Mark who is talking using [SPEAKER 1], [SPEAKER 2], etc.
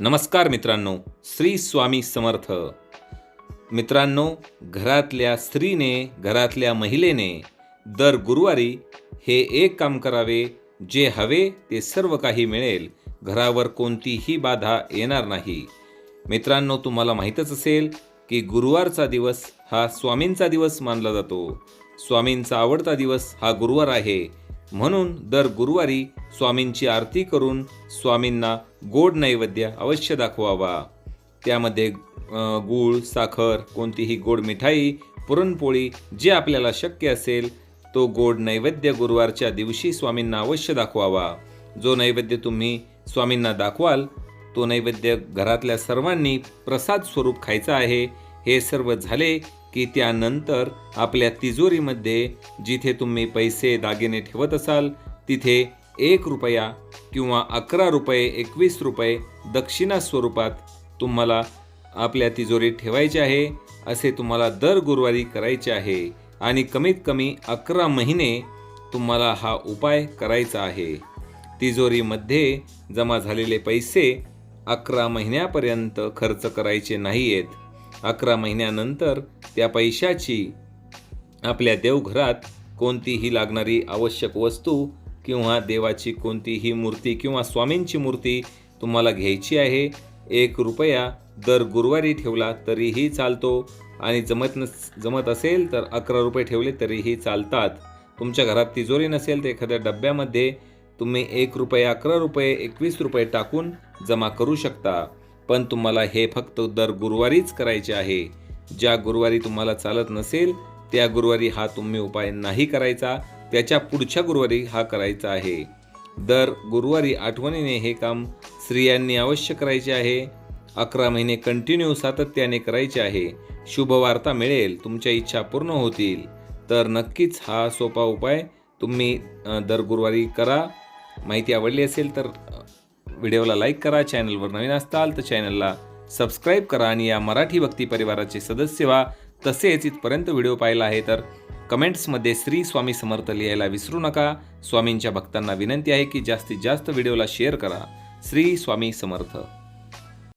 [SPEAKER 1] नमस्कार मित्रांनो श्री स्वामी समर्थ. मित्रांनो घरातल्या स्त्रीने घरातल्या महिलेने दर गुरुवारी हे एक काम करावे जे हवे ते सर्व काही मिळेल. घरावर कोणतीही बाधा येणार नाही. मित्रांनो तुम्हाला माहीतच असेल की गुरुवारचा दिवस हा स्वामींचा दिवस मानला जातो. स्वामींचा आवडता दिवस हा गुरुवार आहे. म्हणून दर गुरुवारी स्वामींची आरती करून स्वामींना गोड नैवेद्य अवश्य दाखवावा. त्यामध्ये गूळ साखर कोणतीही गोड मिठाई पुरणपोळी जे आपल्याला शक्य असेल तो गोड नैवेद्य गुरुवारच्या दिवशी स्वामींना अवश्य दाखवावा. जो नैवेद्य तुम्ही स्वामींना दाखवाल तो नैवेद्य घरातल्या सर्वांनी प्रसाद स्वरूप खायचा आहे. हे सर्व झाले की त्यानंतर आपल्या तिजोरीमध्ये जिथे तुम्ही पैसे दागिने ठेवत असाल तिथे एक रुपया किंवा अकरा रुपये एकवीस रुपये दक्षिणा स्वरूपात तुम्हाला आपल्या तिजोरीत ठेवायचे आहे असे तुम्हाला दर गुरुवारी करायचे आहे. आणि कमीत कमी अकरा महिने तुम्हाला हा उपाय करायचा आहे. तिजोरीमध्ये जमा झालेले पैसे अकरा महिन्यापर्यंत खर्च करायचे नाही आहेत अकरा महिन्यानंतर त्या पैशाची आपल्या देवघरात कोणतीही लागणारी आवश्यक वस्तू किंवा देवाची कोणतीही मूर्ती किंवा स्वामींची मूर्ती तुम्हाला घ्यायची आहे. एक रुपया दर गुरुवारी ठेवला तरीही चालतो आणि जमत नस जमत असेल तर अकरा रुपये ठेवले तरीही चालतात. तुमच्या घरात तिजोरी नसेल तर एखाद्या डब्यामध्ये तुम्ही एक रुपये अकरा रुपये एकवीस रुपये टाकून जमा करू शकता. पण तुम्हाला हे फक्त दर गुरुवारीच करायचे आहे. ज्या गुरुवारी तुम्हाला चालत नसेल त्या गुरुवारी हा तुम्ही उपाय नाही करायचा त्याच्या पुढच्या गुरुवारी हा करायचा आहे. दर गुरुवारी आठवणीने हे काम स्त्रियांनी अवश्य करायचे आहे. अकरा महिने कंटिन्यू सातत्याने करायचे आहे. शुभवार्ता मिळेल तुमच्या इच्छा पूर्ण होतील. तर नक्कीच हा सोपा उपाय तुम्ही दर गुरुवारी करा. माहिती आवडली असेल तर व्हिडिओला लाईक करा चॅनलवर नवीन असताल तर चॅनलला सबस्क्राईब करा आणि या मराठी भक्ती परिवाराचे सदस्य व्हा. तसेच इथपर्यंत व्हिडिओ पाहिला आहे तर कमेंट्समध्ये श्री स्वामी समर्थ लिहायला विसरू नका. स्वामींच्या भक्तांना विनंती आहे की जास्तीत जास्त व्हिडिओला शेअर करा. श्री स्वामी समर्थ.